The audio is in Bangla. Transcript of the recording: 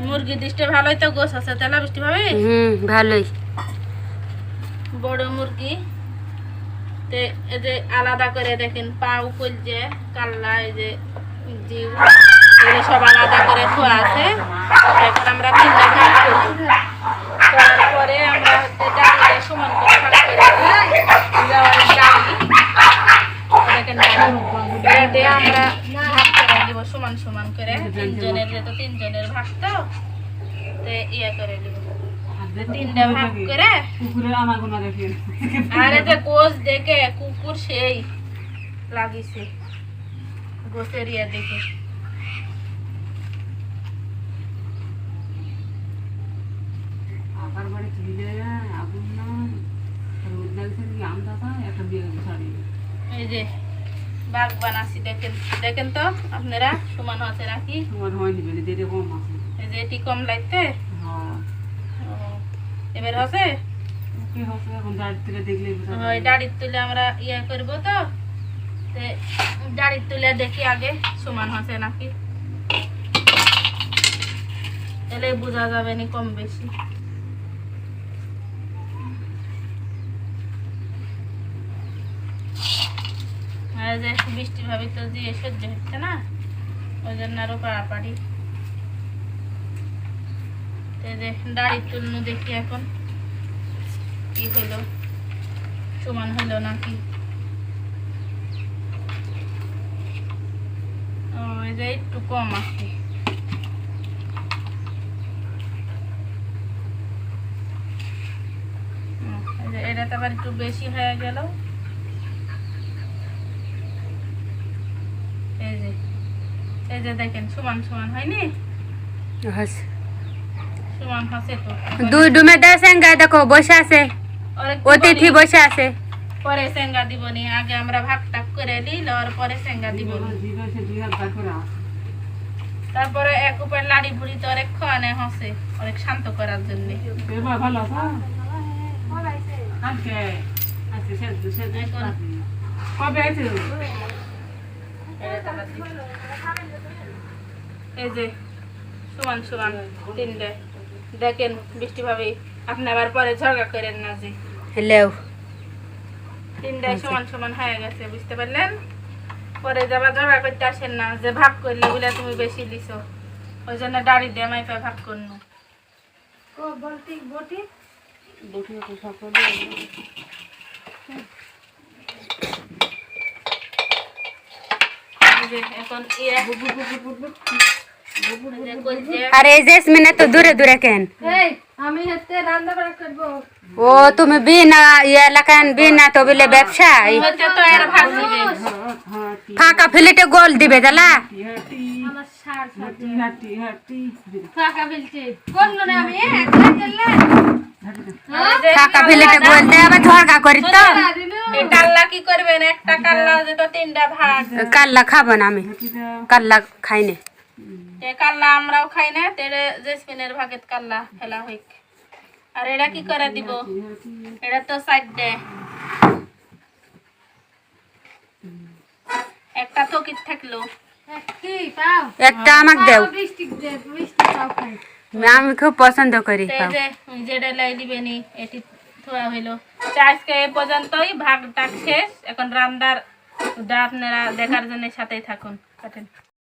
মুরগি দৃষ্টে ভালোই তো গোস আছে তেলা বৃষ্টি ভাবে ভালোই বড় মুরগি তে যে আলাদা করে দেখেন পাউ কলজে কাল্লা এই যে জিউ সব আলাদা করে থোয়া আছে এখন আমরা তিনটা ভাগ করব তারপরে আমরা হচ্ছে ডালিটা সমান করে ভাগ করে দিই। যাওয়ার ডালি দেখেন ডালি। এটাতে আমরা ভাগ করে দিব সমান সমান করে তিনজনের যেহেতু তিনজনের ভাগ তো তে ইয়ে করে দিব তিনটা ভাগ করে? আরে যে দেখে কুকুর সেই লাগিছে। গোসের ইয়ে দেখে। আকার বাড়ি তুলে আগুন না রোদ লাগছে কি আম দাদা একটা বিয়ে শাড়ি এই যে বাঘ বানাচ্ছি দেখেন দেখেন তো আপনারা সমান আছে নাকি? তোমার হয়নি দেরে কম আছে। এই যে এটি কম লাগতে হ্যাঁ। এবার ওই যাবে। তুলে আমরা ইয়ে করব তো। দাড়ির তুলে দেখি আগে সমান হচ্ছে নাকি? এলে বোঝা যাবে নি কম বেশি। আর যে বৃষ্টি ভাবি তো দিয়ে সহ্য হচ্ছে না। ওই জন্য আরও পাড়াপাড়ি। দাড়ির তুলনু দেখি এখন। কি হলো সমান হলো নাকি? যে একটু কম আছে। এটা তো আবার একটু বেশি হয়ে গেল এই যে এই যে দেখেন সমান সমান হয়নি? সমান হচ্ছে তো। দুই ডুমে দেয় সেঙ্গা দেখো বসে আছে। ওরে অতিথি বসে আছে। পরে সেঙ্গা দিবনি আগে আমরা ভাগ টাক করে নিই আর পরে সেঙ্গা দিব। তারপরে এক উপর লাড়ি বুড়ি তো অনেক খাওয়ানো হসে অনেক শান্ত করার জন্য। ভালো আছো আজকে আজকে সেদ্ধ সেদ্ধ এখন- কবে আইছো এই যে সমান সমান তিনটে। দেখেন বৃষ্টি ভাবে আপনি আবার পরে ঝগড়া করেন না যে। হ্যালো। তিনটায় সমান সমান হয়ে গেছে বুঝতে পারলেন? পরে যাবা ঝগড়া করতে আসেন না যে ভাগ করলে বলে তুমি বেশি লিছো ওই জন্য দাড়ি দিয়ে মাইপা ভাগ করনু। বসে তো সকলে এই যে এখন ইয়ে এই যে কলজে আর এই জেসমিনে তো দূরে দূরে কেন আমি হচ্ছে রান্না বাড়া করব ও তুমি বিনা ইয়ে লাগান বিনা তো বলে ব্যবসা হচ্ছে তো এর ভাগ দিবে হাঁটি ফাঁকা ফিলেটে গোল দিবে জালা হাঁটি আমার সার হাঁটি হাঁটি হাঁটি ফাঁকা ফেলছে করল না আমি হ্যাঁ, খাই ফেললে? এই যে ফাঁকা ফিলেটে গোল দেয় আবার ঝরগা করি তো দিনু, এই কাল্লা কি করবেন একটা কাল্লা তো তিনটা ভাগ। কাল্লা খাব না আমি। কাল্লা খাই না। কাল্লা আমরাও খাই না তেড়ে জেসমিনের ভাগেত কাল্লা ফেলা হইক। আর এটা কি করে দিব? এটা তো সাইড। দে একটা থকিত থাকল। কি পাও একটা আমাকে দেও। বৃষ্টি দে বৃষ্টি পাও খাই। আমি খুব পছন্দ করি যেটা লাই দিবেনি এটি থোয়া হইল। তো আজকে এ পর্যন্তই ভাগ টাক শেষ। এখন রান্নার আপনারা দেখার জন্য সাথেই থাকুন। কাটেন